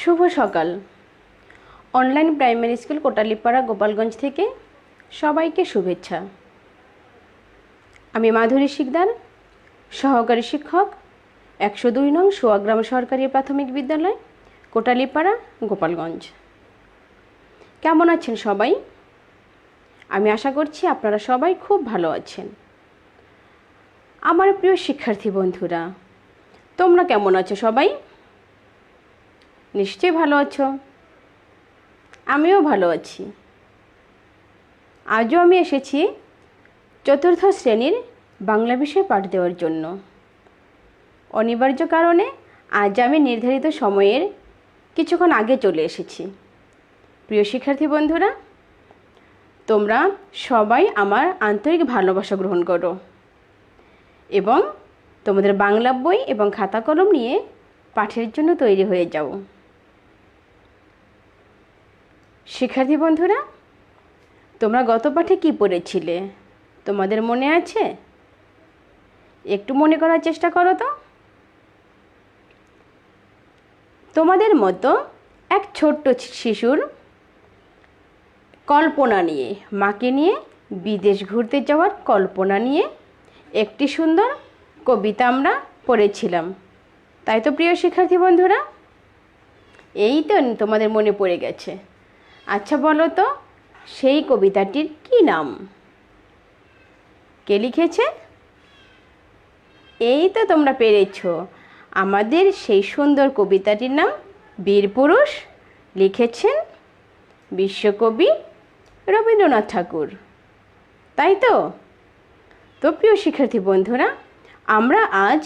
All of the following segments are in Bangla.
শুভ সকাল। Online primary school Kotalipara Gopalganj থেকে সবাইকে শুভেচ্ছা। আমি মাধুরী শিকদার, সহকারী শিক্ষক, একশো দুই নং সোয়াগ্রাম সরকারি প্রাথমিক বিদ্যালয়, কোটালিপাড়া, গোপালগঞ্জ। কেমন আছেন সবাই? আমি আশা করছি আপনারা সবাই খুব ভালো আছেন। আমার প্রিয় শিক্ষার্থী বন্ধুরা, তোমরা কেমন আছো সবাই? নিশ্চয়ই ভালো আছো। আমিও ভালো আছি। আজও আমি এসেছি চতুর্থ শ্রেণির বাংলা বিষয় পাঠ দেওয়ার জন্য। অনিবার্য কারণে আজ আমি নির্ধারিত সময়ের কিছুক্ষণ আগে চলে এসেছি। প্রিয় শিক্ষার্থী বন্ধুরা, তোমরা সবাই আমার আন্তরিক ভালোবাসা গ্রহণ করো এবং তোমাদের বাংলা বই এবং খাতা কলম নিয়ে পাঠের জন্য তৈরি হয়ে যাও। শিক্ষার্থী বন্ধুরা, তোমরা গত পাঠে কি পড়েছিলে? তোমাদের মনে আছে? একটু মনে করার চেষ্টা করো তো। তোমাদের মতো এক ছোট্ট শিশুর কল্পনা নিয়ে, মাকে নিয়ে বিদেশ ঘুরতে যাওয়ার কল্পনা নিয়ে একটি সুন্দর কবিতা আমরা পড়েছিলাম। তাই তো প্রিয় শিক্ষার্থী বন্ধুরা, এই তো তোমাদের মনে পড়ে গেছে। আচ্ছা বলো তো, সেই কবিতাটির কি নাম? কে লিখেছে? এই তো তোমরা পেরেছ। আমাদের সেই সুন্দর কবিতাটির নাম বীরপুরুষ লিখেছেন বিশ্বকবি রবীন্দ্রনাথ ঠাকুর। তাই তো? তো প্রিয় শিক্ষার্থী বন্ধুরা, আমরা আজ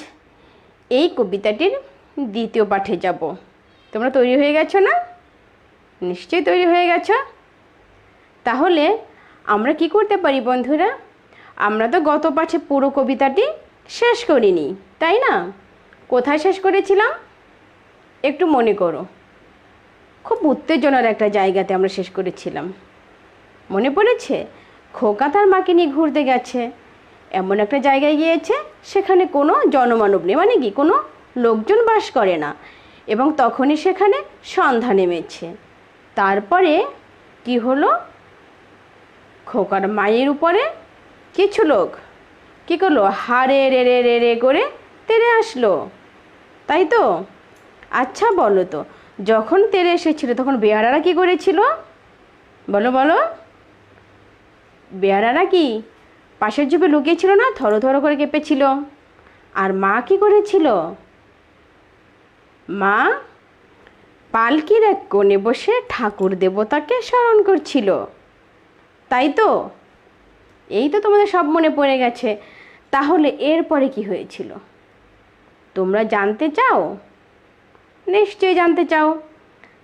এই কবিতাটির দ্বিতীয় পাঠে যাব। তোমরা তৈরি হয়ে গেছো না? নিশ্চয়ই তৈরি হয়ে গেছো? তাহলে আমরা কি করতে পারি বন্ধুরা? আমরা তো গত পাঠে পুরো কবিতাটি শেষ করিনি, তাই না? কোথায় শেষ করেছিলাম? একটু মনে করো। খুব উত্তেজনার একটা জায়গাতে আমরা শেষ করেছিলাম। মনে পড়েছে? খোকা তার মাকে নিয়ে ঘুরতে গেছে। এমন একটা জায়গায় গিয়েছে, সেখানে কোনো জনমানব নেই মানে কি? কোনো লোকজন বাস করে না। এবং তখনই সেখানে সন্ধ্যা নেমেছে। তারপরে কি হলো? খোকার মায়ের উপরে কিছু লোক কী করল? হারে রে রে রে রে করে তেরে আসলো। তাই তো? আচ্ছা বলো তো, যখন তেরে এসেছিল তখন বেহারারা কি করেছিল? বলো বলো। বেহারারা কি? পাশের ঝুপে লুকিয়েছিল না? থরো থরো করে কেঁপেছিল। আর মা কি করেছিল? মা পালকির এক কোণে বসে ঠাকুর দেবতাকে স্মরণ করছিল। তাই তো? এই তো তোমাদের সব মনে পড়ে গেছে। তাহলে এরপরে কি হয়েছিল? তোমরা জানতে চাও? নিশ্চয়ই জানতে চাও।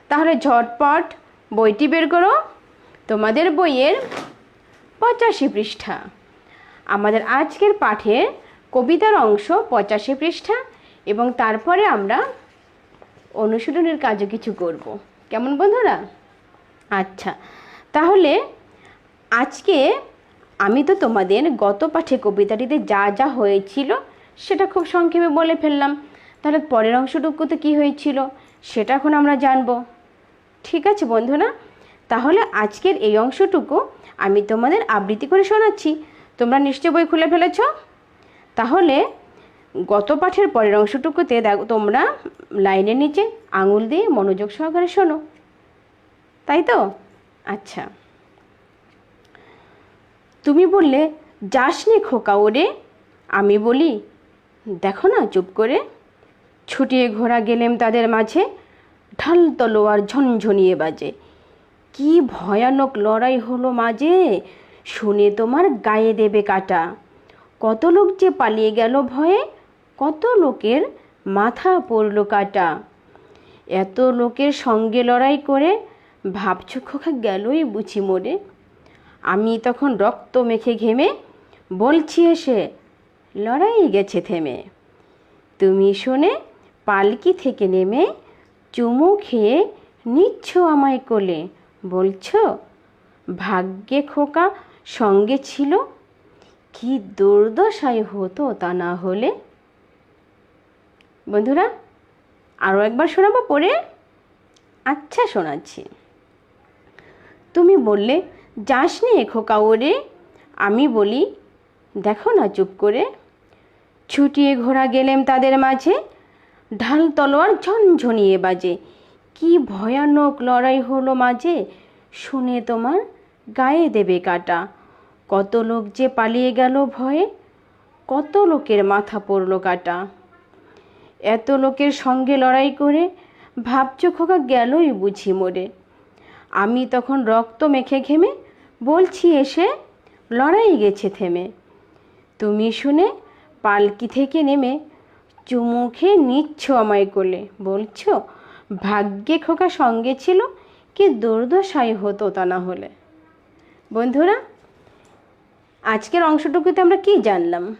তাহলে ঝটপট বইটি বের করো। তোমাদের বইয়ের পঁচাশি পৃষ্ঠা। আমাদের আজকের পাঠের কবিতার অংশ পঁচাশি পৃষ্ঠা এবং তারপরে আমরা অনুশীলনের কাজও কিছু করব। কেমন বন্ধুরা? আচ্ছা তাহলে আজকে আমি তো তোমাদের গত পাঠে কবিতাটিতে যা যা হয়েছিল সেটা খুব সংক্ষেপে বলে ফেললাম। তাহলে পরের অংশটুকুতে কি হয়েছিল সেটা এখন আমরা জানব। ঠিক আছে বন্ধুরা? তাহলে আজকের এই অংশটুকু আমি তোমাদের আবৃত্তি করে শোনাচ্ছি। তোমরা নিশ্চয় বই খুলে ফেলেছ? তাহলে গত পাঠের পরের অংশটুকুতে দেখো তোমরা লাইনের নিচে আঙুল দিয়ে মনোযোগ সহকারে শোনো। তাই তো? আচ্ছা। তুমি বললে, যাস নে খোকা ওরে। আমি বলি, দেখো না চুপ করে। ছুটিয়ে ঘোরা গেলেম তাদের মাঝে, ঢাল তলোয়ার ঝনঝনিয়ে বাজে। কি ভয়ানক লড়াই হলো মাঝে, শুনে তোমার গায়ে দেবে কাটা। কত লোক যে পালিয়ে গেল ভয়ে কত লোকের মাথা পড়ল কাটা। এত লোকের সঙ্গে লড়াই করে ভাবছ খোকা গেলই বুঝি মোড়ে আমি তখন রক্ত মেখে ঘেমে বলছি এসে, লড়াই গেছে থেমে। তুমি শুনে পালকি থেকে নেমে চুমু খেয়ে নিচ্ছ আমায় কোলে। বলছো, ভাগ্যে খোকা সঙ্গে ছিল? কি দুর্দশায় হতো তা না হলে? বন্ধুরা আরও একবার শোনাবো? পরে আচ্ছা শোনাচ্ছি। তুমি বললে, যাস নি খোকা ওরে। আমি বলি, দেখো না চুপ করে। ছুটিয়ে ঘোড়া গেলেম তাদের মাঝে। ঢাল তলোয়ার ঝনঝনিয়ে বাজে। কি ভয়ানক লড়াই হলো মাঝে। শুনে তোমার গায়ে দেবে কাটা। কত লোক যে পালিয়ে গেল ভয়ে, কত লোকের মাথা পড়ল কাটা। এত লোকের সঙ্গে লড়াই করে ভাবছ খোকা গেলই বুঝি মোরে আমি তখন রক্ত মেখে ঘেমে বলছি এসে, লড়াই গেছে থেমে। তুমি শুনে পালকি থেকে নেমে চুমু খেয়ে নিচ্ছ আমায় কোলে। বলছো, ভাগ্যে খোকা সঙ্গে ছিল, কি দুর্দশাই হতো তা না হলে। বন্ধুরা, আজকের অংশটুকুতে আমরা কি জানলাম?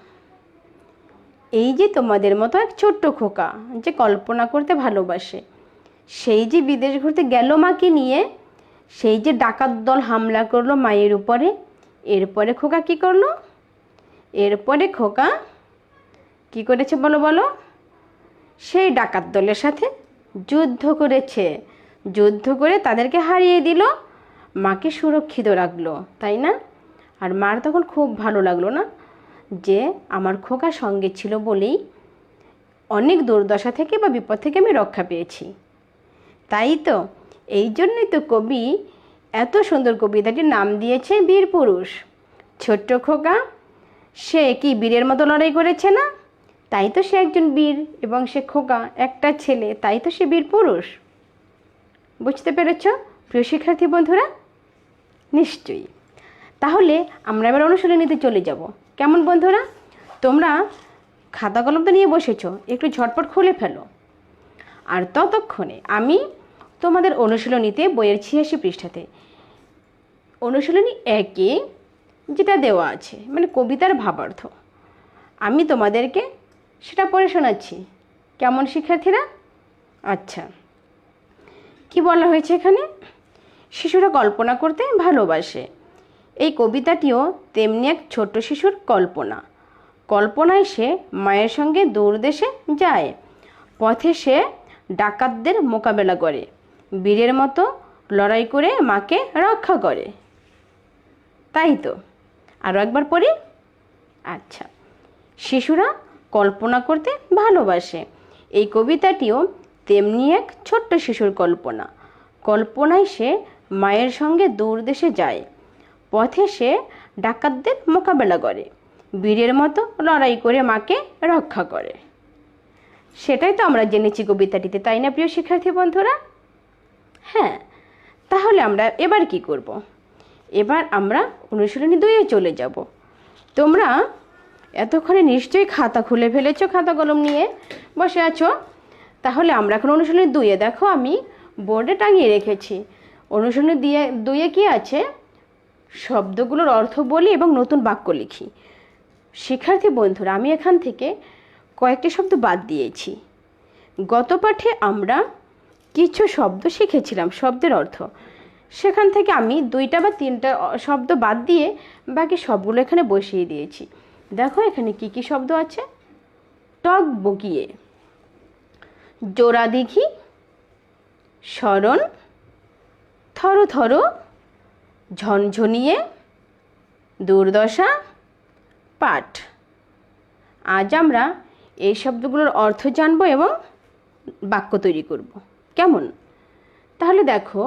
এই যে তোমাদের মতো এক ছোট্ট খোকা যে কল্পনা করতে ভালোবাসে, সেই যে বিদেশ ঘুরতে গেল মাকে নিয়ে, সেই যে ডাকাত দল হামলা করল মায়ের উপরে, এরপরে খোকা কি করল? এরপরে খোকা কি করেছে বলো বলো? সেই ডাকাত দলের সাথে যুদ্ধ করেছে, যুদ্ধ করে তাদেরকে হারিয়ে দিল, মাকে সুরক্ষিত রাখল, তাই না? আর মার তখন খুব ভালো লাগল না? যে আমার খোকা সঙ্গে ছিল বলেই অনেক দুর্দশা থেকে বা বিপদ থেকে আমি রক্ষা পেয়েছি। তাই তো এই জন্যই তো কবি এত সুন্দর কবিতাটির নাম দিয়েছে বীর পুরুষ। ছোট্ট খোকা, সে কি বীরের মতো লড়াই করেছে না? তাই তো সে একজন বীর এবং সে খোকা, একটা ছেলে, তাই তো সে বীর পুরুষ। বুঝতে পেরেছ, প্রিয় শিক্ষার্থী বন্ধুরা? নিশ্চয়ই। তাহলে আমরা এবার অনুশীলনীতে চলে যাব। কেমন বন্ধুরা? তোমরা খাতা কলম তো নিয়ে বসেছো, একটু ঝটপট খুলে ফেলো। আর ততক্ষণে আমি তোমাদের অনুশীলনীতে বইয়ের ছিয়াশি পৃষ্ঠাতে। অনুশীলনী একে যেটা দেওয়া আছে মানে কবিতার ভাবার্থ। আমি তোমাদেরকে সেটা পড়ে শোনাচ্ছি। কেমন শিক্ষার্থীরা? আচ্ছা কি বলা হয়েছে এখানে? শিশুরা কল্পনা করতে ভালোবাসে। এই কবিতাটিও তেমনি এক ছোট্ট শিশুর কল্পনা। কল্পনায় সে মায়ের সঙ্গে দূর দেশে যায়, পথে সে ডাকাতদের মোকাবেলা করে, বীরের মতো লড়াই করে মাকে রক্ষা করে। তাই তো আরও একবার পড়ি? আচ্ছা শিশুরা কল্পনা করতে ভালোবাসে। এই কবিতাটিও তেমনি এক ছোট্ট শিশুর কল্পনা। কল্পনায় সে মায়ের সঙ্গে দূর দেশে যায় পথে সে ডাকাতদের মোকাবেলা করে, বীরের মতো লড়াই করে মাকে রক্ষা করে। সেটাই তো আমরা জেনেছি কবিতাটিতে, তাই না প্রিয় শিক্ষার্থী বন্ধুরা? হ্যাঁ তাহলে আমরা এবার কি করব। এবার আমরা অনুশীলনী দুইয়ে চলে যাব। তোমরা এতক্ষণে নিশ্চয়ই খাতা খুলে ফেলেছো, খাতা কলম নিয়ে বসে আছো। তাহলে আমরা এখন অনুশীলনী দুইয়ে দেখো, আমি বোর্ডে টাঙিয়ে রেখেছি। অনুশীলনী দিয়ে, দুইয়ে কি আছে? শব্দগুলোর অর্থ বলি এবং নতুন বাক্য লিখি। শিক্ষার্থী বন্ধুরা, আমি এখান থেকে কয়েকটি শব্দ বাদ দিয়েছি। গত পাঠে আমরা কিছু শব্দ শিখেছিলাম শব্দের অর্থ। সেখান থেকে আমি দুইটা বা তিনটা শব্দ বাদ দিয়ে বাকি সবগুলো এখানে বসিয়ে দিয়েছি। দেখো এখানে কি কি শব্দ আছে? টক বকিয়ে জোড়া দিঘি, স্মরণ, থর থর ঝনঝনিয়ে দুর্দশা পাঠ। আজ আমরা এই শব্দগুলোর অর্থ জানব এবং বাক্য তৈরি করব। কেমন? তাহলে দেখো,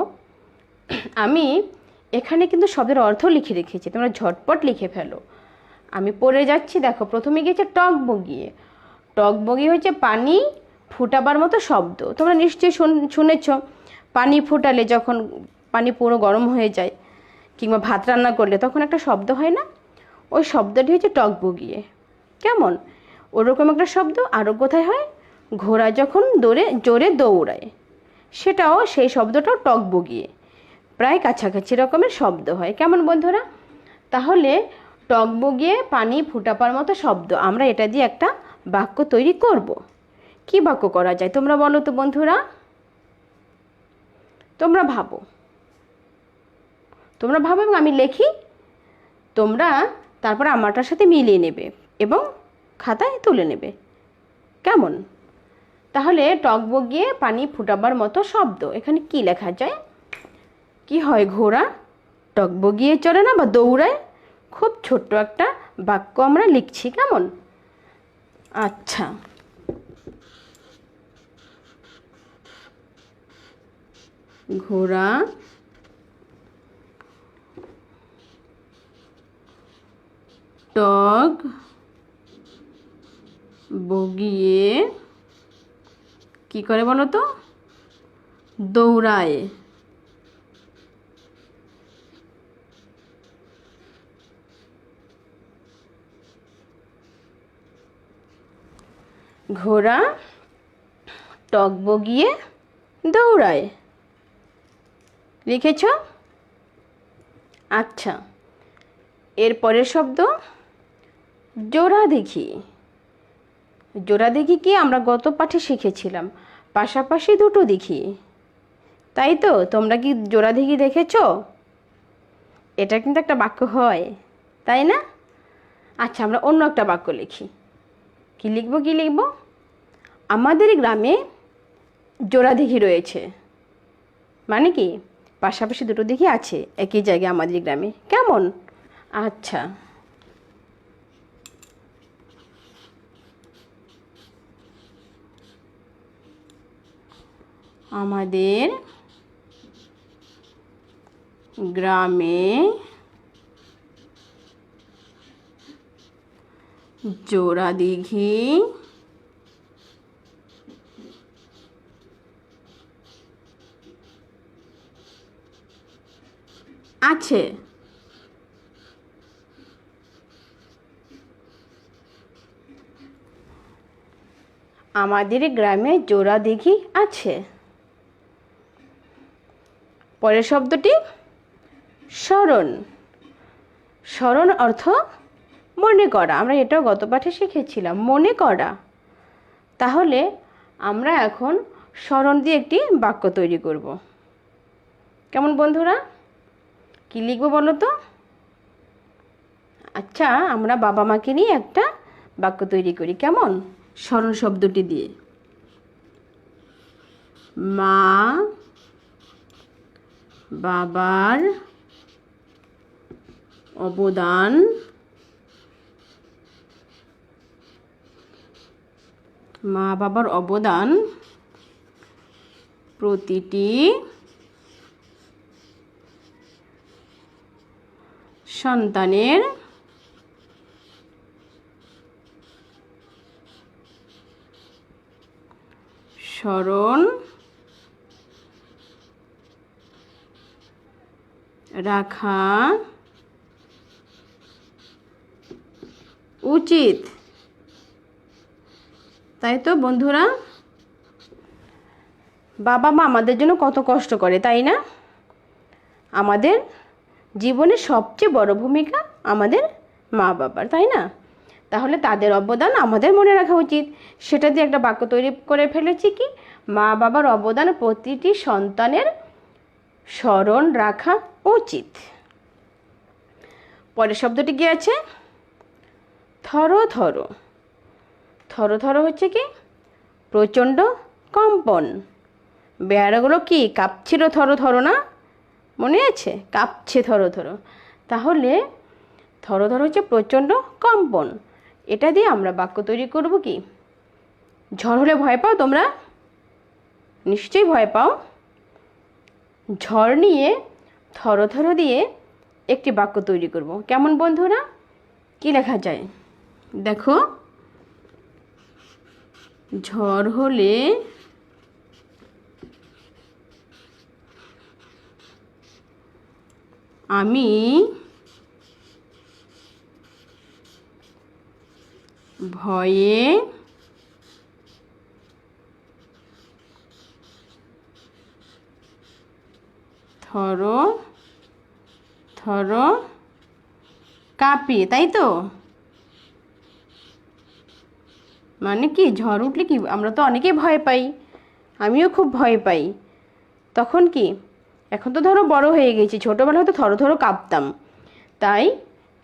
আমি এখানে কিন্তু শব্দের অর্থ লিখে রেখেছি, তোমরা ঝটপট লিখে ফেলো। আমি পড়ে যাচ্ছি, দেখো, প্রথমে গিয়েছে টক বগিয়ে। টক বগিয়ে হচ্ছে পানি ফুটাবার মতো শব্দ। তোমরা নিশ্চয়ই শুনেছ, পানি ফুটালে যখন পানি পুরো গরম হয়ে যায় কিংবা ভাত রান্না করলে তখন একটা শব্দ হয় না? ওই শব্দটি হচ্ছে টক বগিয়ে। কেমন? ওরকম একটা শব্দ আরও কোথায় হয়? ঘোড়া যখন দৌড়ে, জোরে দৌড়ায়। সেটাও সেই শব্দটাও টক বগিয়ে। প্রায় কাছাকাছি রকমের শব্দ হয়। কেমন বন্ধুরা? তাহলে টক বগিয়ে পানি ফুটাবার মতো শব্দ আমরা এটা দিয়ে একটা বাক্য তৈরি করব। কি বাক্য করা যায় তোমরা বলো তো বন্ধুরা? তোমরা ভাবো। তোমরা ভাবো এবং আমি লেখি। তোমরা তারপর আমারটার সাথে মিলিয়ে নেবে এবং খাতায় তুলে নেবে। কেমন? তাহলে টক বগিয়ে পানি ফুটাবার মতো শব্দ। এখানে কি লেখা যায়? কি হয় ঘোড়া? টক বগিয়ে চলে না বা দৌড়ায়? খুব ছোট্ট একটা বাক্য আমরা লিখছি, কেমন? আচ্ছা। ঘোড়া টগ বগিয়ে কি করে বলো তো? দৌড়ায়। ঘোড়া টক বগিয়ে দৌড়ায়। লিখেছ? আচ্ছা। এর পরের শব্দ? জোড়া দেখি। জোড়া দেখি কি? আমরা গত পাঠে শিখেছিলাম। পাশাপাশি দুটো দেখি। তাই তো? তোমরা কি জোড়া দেখি দেখেছ? এটা কিন্তু একটা বাক্য হয়, তাই না? আচ্ছা আমরা অন্য একটা বাক্য লিখি। কি লিখব কি লিখব? আমাদের গ্রামে জোড়া দিঘি রয়েছে। মানে কি? পাশাপাশি দুটো দিঘি আছে, একই জায়গায় আমাদের গ্রামে। কেমন? আচ্ছা। আমাদের গ্রামে জোড়া দিঘি আছে। আমাদের গ্রামে জোড়া দিঘি আছে। পরের শব্দটি স্মরণ। স্মরণ অর্থ মনে করা। আমরা এটাও গত পাঠে শিখেছিলাম, মনে করা। তাহলে আমরা এখন স্মরণ দিয়ে একটি বাক্য তৈরি করব। কেমন বন্ধুরা? কি লিখব বলো তো? আচ্ছা আমরা বাবা মাকে নিয়ে একটা বাক্য তৈরি করি। কেমন? স্মরণ শব্দটি দিয়ে। মা বাবার অবদান। মা বাবার অবদান। প্রতিটি সন্তানের স্মরণ রাখা উচিত। তাই তো বন্ধুরা? বাবা মা আমাদের জন্য কত কষ্ট করে, তাই না? আমাদের জীবনের সবচেয়ে বড় ভূমিকা আমাদের মা বাবার, তাই না? তাহলে তাদের অবদান আমাদের মনে রাখা উচিত। সেটা দিয়ে একটা বাক্য তৈরি করে ফেলেছি কি? মা বাবার অবদান প্রতিটি সন্তানের স্মরণ রাখা উচিত। পরের শব্দটি কি আছে? Thorough thorough. থরো থরো হচ্ছে কি? প্রচণ্ড কম্পন। বেড়াগুলো কি কাঁপছিল থরো থরো না? মনে আছে? কাঁপছে থরো থরো। তাহলে থরো থরো হচ্ছে প্রচণ্ড কম্পন। এটা দিয়ে আমরা বাক্য তৈরি করব কি? ঝড় হলে ভয় পাও তোমরা? নিশ্চয়ই ভয় পাও। ঝড় নিয়ে থরো থরো দিয়ে একটি বাক্য তৈরি করব। কেমন বন্ধুরা? কি লেখা যায়? দেখো। ঝড় হলে আমি ভয়ে থর থর, কাঁপি, তাই তো? মানে কি, ঝড় উঠলে কি, আমরা তো অনেকেই ভয় পাই, আমিও খুব ভয় পাই। তখন কি, এখন তো ধরো বড় হয়ে গেছি, ছোটোবেলায় হয়তো থরো থরো কাঁপতাম। তাই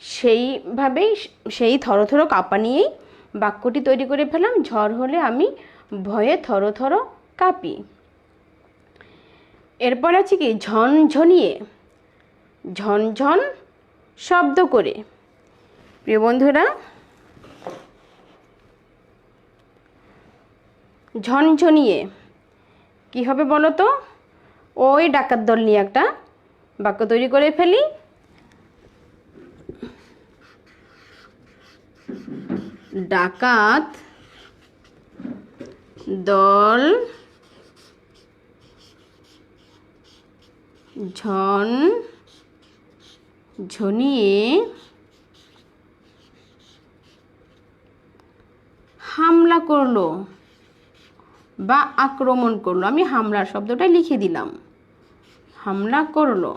সেইভাবেই সেই থরো থরো কাঁপা নিয়েই বাক্যটি তৈরি করে ফেলাম ঝড় হলে আমি ভয়ে থর থর কাঁপি। এরপর আছে কি, ঝনঝনিয়ে, ঝনঝন শব্দ করে। প্রিয় বন্ধুরা, ঝনঝনিয়ে, কি হবে বলো তো? ওই ডাকাত দল নিয়ে একটা বাক্য তৈরি করে ফেলি। ডাকাত দল ঝন, ঝনিয়ে, হামলা করল বা আক্রমণ করল। আমি হামলার শব্দটা লিখে দিলাম। হামলা করল।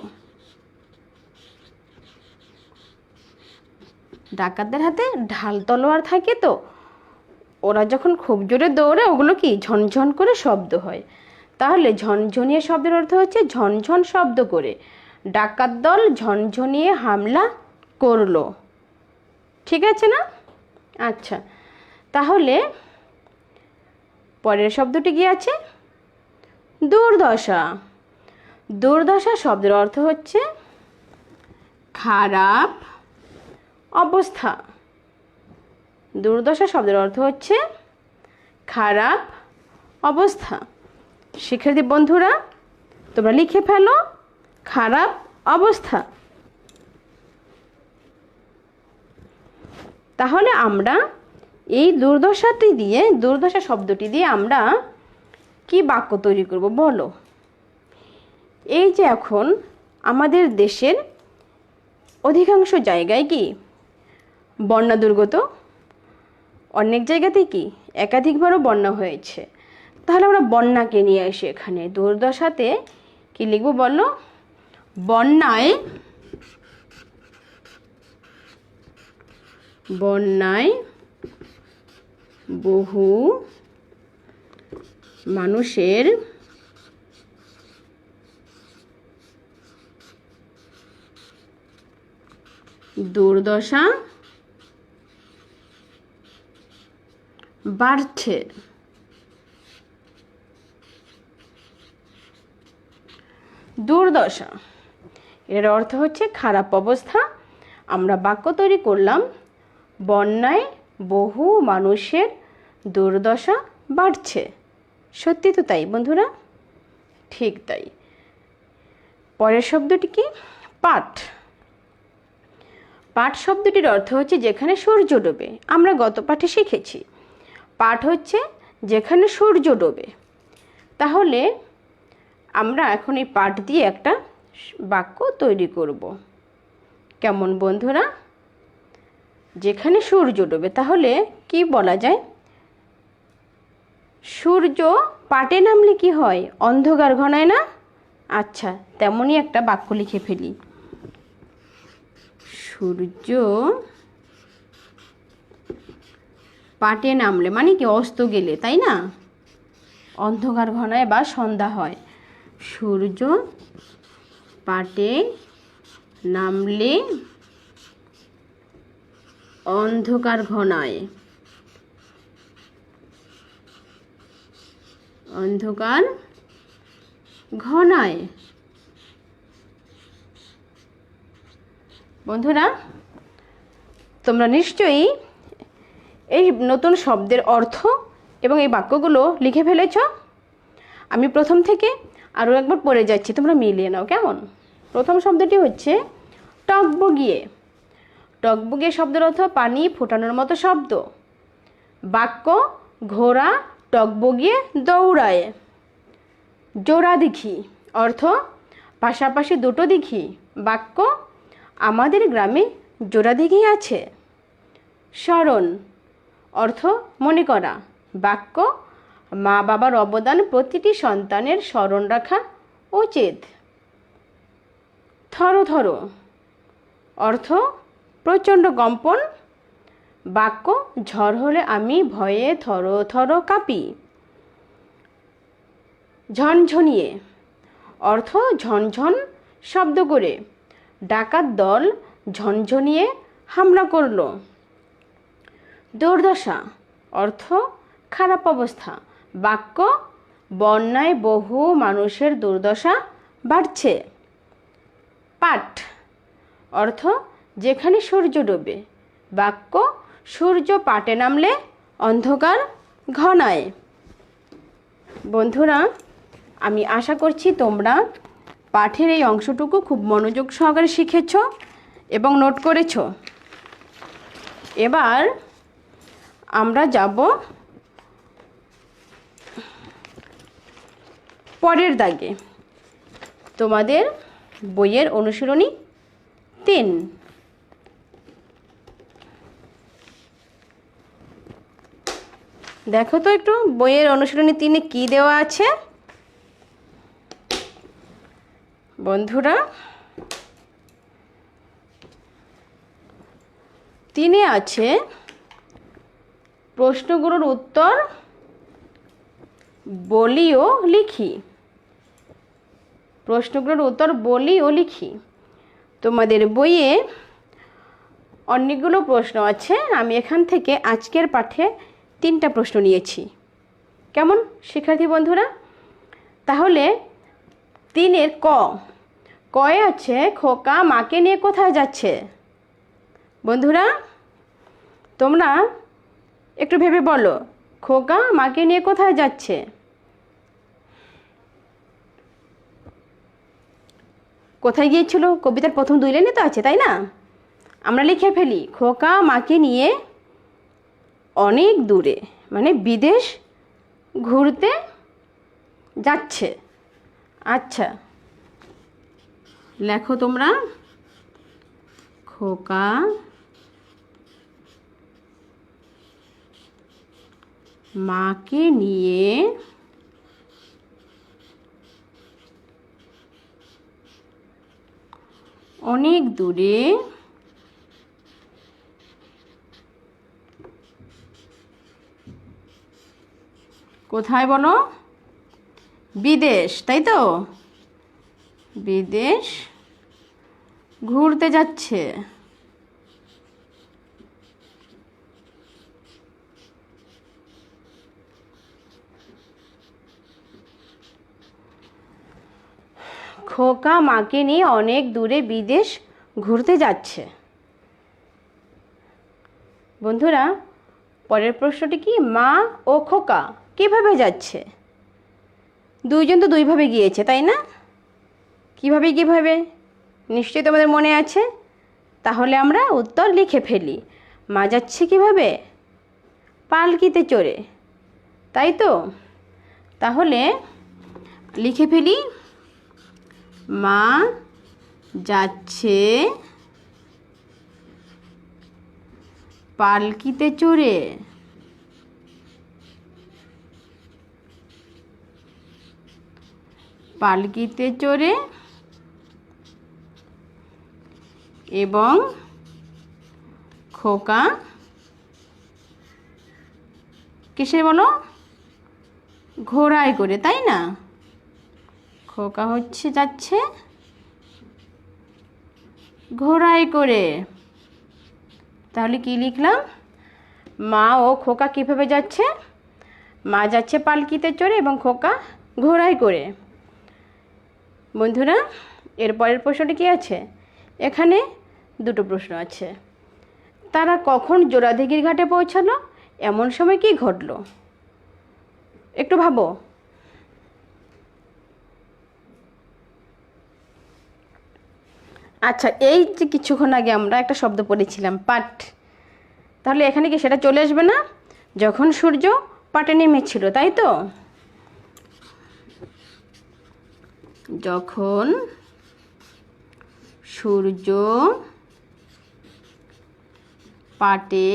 ডাকাতদের হাতে ঢাল তলোয়ার থাকে তো, ওরা যখন খুব জোরে দৌড়ে, ওগুলো কি ঝনঝন করে শব্দ হয়। তাহলে ঝনঝনিয়ে শব্দের অর্থ হচ্ছে ঝনঝন শব্দ করে। ডাকাত দল ঝনঝনিয়ে হামলা করল। ঠিক আছে না? আচ্ছা তাহলে পরের শব্দটি কি আছে? দুর্দশা। দুর্দশা শব্দের অর্থ হচ্ছে খারাপ অবস্থা। দুর্দশা শব্দের অর্থ হচ্ছে খারাপ অবস্থা। শিক্ষার্থী বন্ধুরা, তোমরা লিখে ফেলো খারাপ অবস্থা। তাহলে আমরা এই দুর্দশাটি দিয়ে, দুর্দশা শব্দটি দিয়ে আমরা কি বাক্য তৈরি করব বলো? এই যে এখন আমাদের দেশের অধিকাংশ জায়গায় কি? বন্যা দুর্গত। অনেক জায়গাতেই কি একাধিকবারও বন্যা হয়েছে। তাহলে আমরা বন্যাকে নিয়ে আসি এখানে। দুর্দশাতে কি লিখব বলো? বন্যায় বন্যায় বহু মানুষের দুর্দশা বাড়ছে। দুর্দশা। এর অর্থ হচ্ছে খারাপ অবস্থা। আমরা বাক্য তৈরি করলাম, বন্যায় বহু মানুষের দুর্দশা বাড়ছে। সত্যি তো তাই, বন্ধুরা? ঠিক তাই। পরের শব্দটি কি? পাঠ। পাঠ শব্দটির অর্থ হচ্ছে যেখানে সূর্য ডোবে। আমরা গত পাঠে শিখেছি। পাঠ হচ্ছে যেখানে সূর্য ডোবে। তাহলে আমরা এখন এই পাঠ দিয়ে একটা বাক্য তৈরি করব। কেমন বন্ধুরা? যেখানে সূর্য ডোবে, তাহলে কি বলা যায়? সূর্য পাটে নামলে কি হয়? অন্ধকার ঘনায় না? আচ্ছা তেমনই একটা বাক্য লিখে ফেলি। সূর্য পাটে নামলে মানে কি? অস্ত গেলে, তাই না? অন্ধকার ঘনায় বা সন্ধ্যা হয়। সূর্য পাটে নামলে অন্ধকার ঘনায়। অন্ধকার ঘনায়। বন্ধুরা, তোমরা নিশ্চয়ই এই নতুন শব্দের অর্থ এবং এই বাক্যগুলো লিখে ফেলেছ। আমি প্রথম থেকে আরও একবার পড়ে যাচ্ছি, তোমরা মিলিয়ে নাও, কেমন? প্রথম শব্দটি হচ্ছে টকবগিয়ে। টকবগিয়ে শব্দের অর্থ পানি ফোটানোর মতো শব্দ। বাক্য, ঘোড়া টকবগিয়ে দৌড়ায়। জোড়া দিঘি, অর্থ পাশাপাশি দুটো দিঘি। বাক্য, আমাদের গ্রামে জোড়া দিঘি আছে। স্মরণ, অর্থ মনে করা। বাক্য মা বাবার অবদান প্রতিটি সন্তানের স্মরণ রাখা উচিত থরো থরো অর্থ, প্রচণ্ড কম্পন। বাক্য, ঝড় হলে আমি ভয়ে থরো থর কাঁপি। ঝনঝনিয়ে। অর্থ, ঝনঝন শব্দ করে। ডাকাত দল ঝনঝনিয়ে হামলা করল। দুর্দশা। অর্থ, খারাপ অবস্থা। বাক্য বন্যায় বহু মানুষের দুর্দশা বাড়ছে। পাট অর্থ, যেখানে সূর্য ডোবে। বাক্য, সূর্য পাটে নামলে অন্ধকার ঘনায়। বন্ধুরা, আমি আশা করছি তোমরা পাঠের এই অংশটুকু খুব মনোযোগ সহকারে শিখেছ এবং নোট করেছ। এবার আমরা যাব পরের দাগে। তোমাদের বইয়ের অনুশীলনী তিন। দেখো তো একটু, বইয়ের অনুশীলনী তিনে কি দেওয়া আছে? বন্ধুরা, তিনে আছে, প্রশ্নগুলোর উত্তর বলিও লিখি। প্রশ্নগুলোর উত্তর বলি ও লিখি। তোমাদের বইয়ে অনেকগুলো প্রশ্ন আছে। আমি এখান থেকে আজকের পাঠে তিনটা প্রশ্ন নিয়েছি। কেমন, শিক্ষার্থী বন্ধুরা? তাহলে তিনের ক। কয়ে আছে, খোকা মাকে নিয়ে কোথায় যাচ্ছে? বন্ধুরা, তোমরা একটু ভেবে বলো, খোকা মাকে নিয়ে কোথায় যাচ্ছে? কোথায় গিয়েছিল? কবিতার প্রথম দুই লাইনে তো আছে, তাই না? আমরা লিখে ফেলি, খোকা মাকে নিয়ে অনেক দূরে মানে বিদেশ ঘুরতে যাচ্ছে। আচ্ছা লেখো তোমরা। খোকা মাকে নিয়ে অনেক দূরে। কোথায় বলো? বিদেশ তাই তো? বিদেশ ঘুরতে যাচ্ছে। খোকা মাকে নিয়ে অনেক দূরে বিদেশ ঘুরতে যাচ্ছে। বন্ধুরা, পরের প্রশ্নটি কি? মা ও খোকা কীভাবে যাচ্ছে? দুইজন তো দুইভাবে গিয়েছে, তাই না? কীভাবে কীভাবে? নিশ্চয়ই তোমাদের মনে আছে? তাহলে আমরা উত্তর লিখে ফেলি। মা যাচ্ছে কীভাবে? পালকিতে চড়ে। তাই তো? তাহলে লিখে ফেলি মা যাচ্ছে পালকিতে চড়ে। পালকিতে চড়ে এবং খোকা কিসে বলো? ঘোড়ায় করে তাই না? খোকা হচ্ছে, যাচ্ছে। ঘোড়ায় করে। তাহলে কি লিখলাম? মা ও খোকা কীভাবে যাচ্ছে? মা যাচ্ছে পালকিতে চড়ে এবং খোকা ঘোড়ায় করে। বন্ধুরা, এর পরের প্রশ্নটি কি আছে? এখানে দুটো প্রশ্ন আছে। তারা কখন জোড়াদিঘির ঘাটে পৌঁছালো? এমন সময় কি ঘটলো? একটু ভাবো। আচ্ছা এই যে কিছুক্ষণ আগে আমরা একটা শব্দ পড়েছিলাম, পাট। তাহলে এখানে কি সেটা চলে আসবে না? যখন সূর্য পাটে নেমেছিল, তাই তো? যখন সূর্য পাটে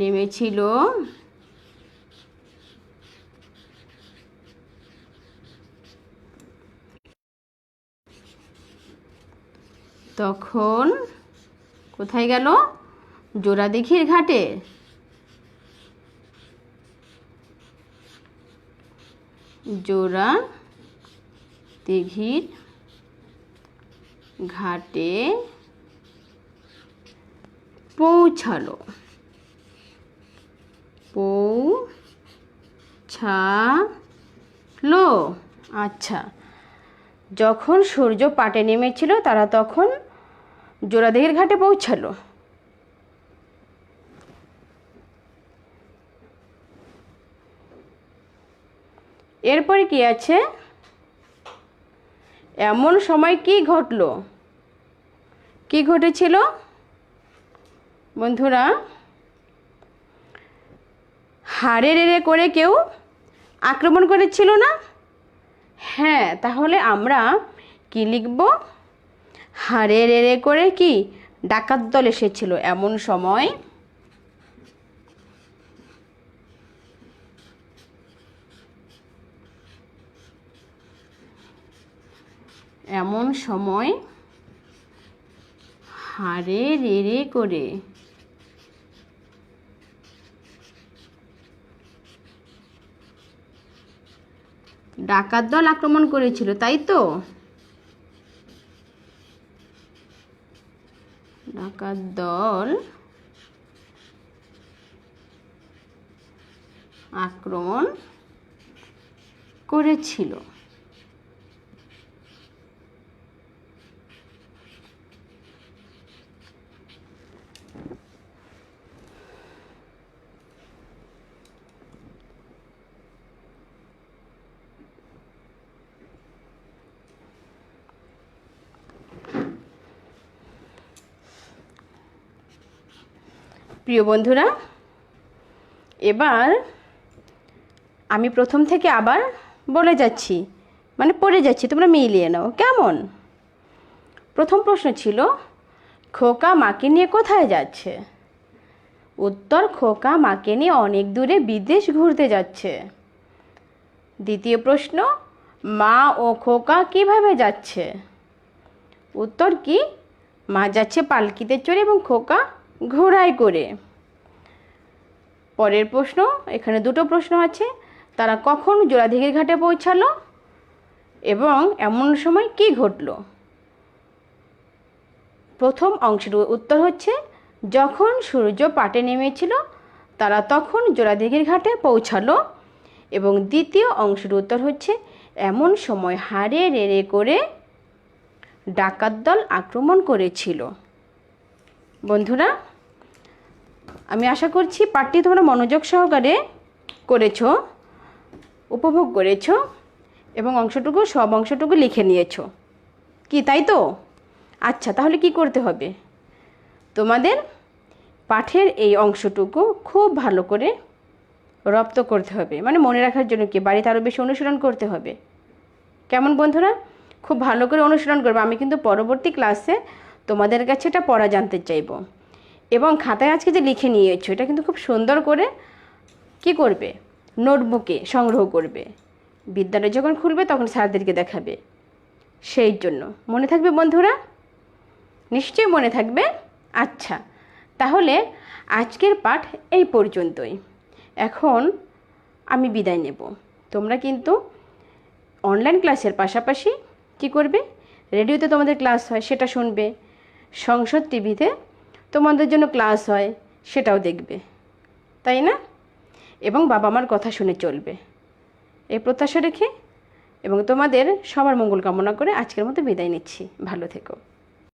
নেমেছিল তখন কোথায় গেল? জোড়াদিঘির ঘাটে। জোড়া দিঘির ঘাটে পৌঁছালো। পৌ ছা লো আচ্ছা যখন সূর্য পাটে নেমেছিল, তারা তখন জোড়াদেহির ঘাটে পৌঁছালো। এরপরে কি আছে? এমন সময় কি ঘটলো? কি ঘটেছিল? বন্ধুরা, হাড়ে রেড়ে করে কেউ আক্রমণ করেছিল না? হ্যাঁ তাহলে আমরা কি লিখব? হাড়ে রেড়ে করে কি ডাকাত দল এসেছিল এমন সময়? এমন সময় হাড়ে রেড়ে করে ডাকাত দল আক্রমণ করেছিল, তাই তো? ডাকাত দল আক্রমণ করেছিল। প্রিয় বন্ধুরা, এবার আমি প্রথম থেকে আবার বলে যাচ্ছি মানে পড়ে যাচ্ছি, তোমরা মিলিয়ে নাও, কেমন? প্রথম প্রশ্ন ছিল, খোকা মাকে নিয়ে কোথায় যাচ্ছে? উত্তর, খোকা মাকে নিয়ে অনেক দূরে বিদেশ ঘুরতে যাচ্ছে। দ্বিতীয় প্রশ্ন, মা ও খোকা কীভাবে যাচ্ছে? উত্তর কি, মা যাচ্ছে পালকিতে চড়ে এবং খোকা ঘোড়ায় করে। পরের প্রশ্ন, এখানে দুটো প্রশ্ন আছে। তারা কখন জোড়াদিঘির ঘাটে পৌঁছালো এবং এমন সময় কি ঘটলো? প্রথম অংশের উত্তর হচ্ছে, যখন সূর্য পাটে নেমেছিল, তারা তখন জোড়াদিঘির ঘাটে পৌঁছালো এবং দ্বিতীয় অংশের উত্তর হচ্ছে, এমন সময় হাড়ে রেড়ে করে ডাকাত দল আক্রমণ করেছিল। বন্ধুরা আমি আশা করছি পাঠটি তোমরা মনোযোগ সহকারে করেছ, উপভোগ করেছ এবং অংশটুকু, সব অংশটুকু লিখে নিয়েছো। কি, তাই তো? আচ্ছা তাহলে কি করতে হবে? তোমাদের পাঠের এই অংশটুকু খুব ভালো করে রপ্ত করতে হবে। মানে মনে রাখার জন্য কি, বাড়িতে আরও বেশি অনুশীলন করতে হবে। কেমন বন্ধুরা? খুব ভালো করে অনুশীলন করবে। আমি কিন্তু পরবর্তী ক্লাসে তোমাদের কাছে এটা পড়া জানতে চাইব। এবং খাতায় আজকে যে লিখে নিয়েছো, এটা কিন্তু খুব সুন্দর করে কি করবে? নোটবুকে সংগ্রহ করবে। বিদ্যালয় যখন খুলবে, তখন স্যারদেরকে দেখাবে। সেই জন্য। মনে থাকবে বন্ধুরা? নিশ্চয়ই মনে থাকবে? আচ্ছা। তাহলে আজকের পাঠ এই পর্যন্তই। এখন আমি বিদায় নেব। তোমরা কিন্তু অনলাইন ক্লাসের পাশাপাশি কি করবে? রেডিওতে তোমাদের ক্লাস হয়, সেটা শুনবে। সংসদ টিভিতে তোমাদের জন্য ক্লাস হয়, সেটাও দেখবে। তাই না? এবং বাবা মার কথা শুনে চলবে। এই প্রত্যাশা রেখে এবং তোমাদের সবার মঙ্গল কামনা করে আজকের মতো বিদায় নিচ্ছি। ভালো থেকো।